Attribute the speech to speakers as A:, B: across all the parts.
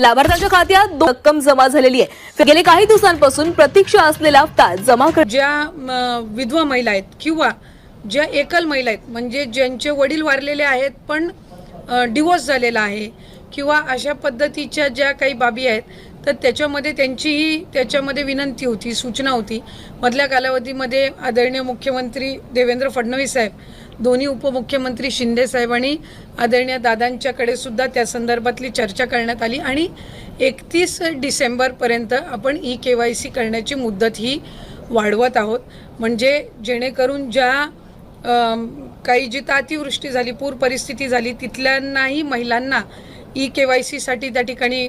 A: लाभार्थ्यांच्या खात्यात रक्कम जमा झालेली आहे. गेले काही दिवसांपासून प्रतीक्षा असलेला हप्ता जमा कर
B: ज्या विधवा महिला आहेत किंवा ज्या एकल महिला आहेत म्हणजे ज्यांचे वडील वारलेले आहेत पण डिवोर्स झालेला आहे किंवा अशा पद्धतीच्या ज्या काही बाबी आहेत तर त्याच्यामध्ये त्यांचीही त्याच्यामध्ये विनंती होती सूचना होती. मधल्या कालावधीमध्ये आदरणीय मुख्यमंत्री देवेंद्र फडणवीस साहेब दोन्ही उपमुख्यमंत्री शिंदे साहेब आणि आदरणीय दादांच्याकडे सुद्धा त्या संदर्भातली चर्चा करण्यात आली. आणि एकतीस डिसेंबरपर्यंत आपण ई के वाय सी करण्याची मुदत ही वाढवत आहोत. म्हणजे जेणेकरून ज्या काही जिथं अतिवृष्टी झाली पूर परिस्थिती झाली तिथल्यांनाही महिलांना ई के वाय सीसाठी त्या ठिकाणी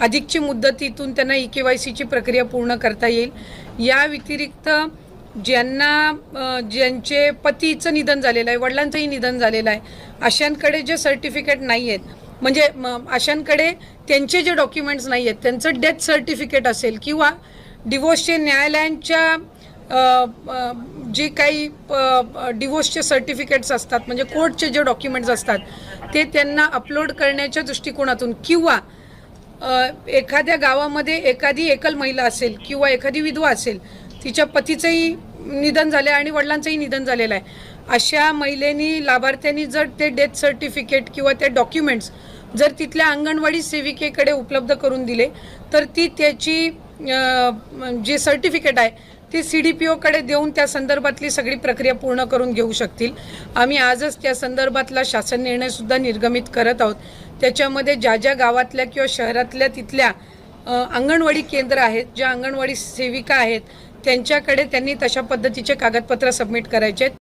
B: अधिकची मुदतीतून त्यांना ई के वाय सीची प्रक्रिया पूर्ण करता येईल. या व्यतिरिक्त ज्यांना ज्यांचे पतीचं निधन झालेलं आहे वडिलांचंही निधन झालेलं आहे अशांकडे जे सर्टिफिकेट नाही आहेत म्हणजे अशांकडे त्यांचे जे डॉक्युमेंट्स नाही आहेत त्यांचं डेथ सर्टिफिकेट असेल किंवा डिवोर्सचे न्यायालयांच्या जे काही डिवोर्सचे सर्टिफिकेट्स असतात म्हणजे कोर्टचे जे डॉक्युमेंट्स असतात ते त्यांना अपलोड करण्याच्या दृष्टिकोनातून किंवा एखाद्या गावामध्ये एखादी एकल महिला असेल किंवा एखादी विधवा असेल तिच्या पतीचंही निधन झालं आहे आणि वडिलांचंही निधन झालेलं आहे. अशा महिलेनी लाभार्थ्यांनी जर ते डेथ सर्टिफिकेट किंवा ते डॉक्युमेंट्स जर तिथल्या अंगणवाडी सेविकेकडे उपलब्ध करून दिले तर ती त्याची जे सर्टिफिकेट आहे ती सी डी पी ओकडे देऊन त्या संदर्भातली सगळी प्रक्रिया पूर्ण करून घेऊ शकतील. आम्ही आजच त्या संदर्भातला शासन निर्णयसुद्धा निर्गमित करत आहोत. त्याच्यामध्ये ज्या ज्या गावातल्या किंवा शहरातल्या तिथल्या अंगणवाडी केंद्र आहेत ज्या अंगणवाडी सेविका आहेत त्यांच्याकडे त्यांनी तशा पद्धतीचे कागदपत्र सबमिट करायचे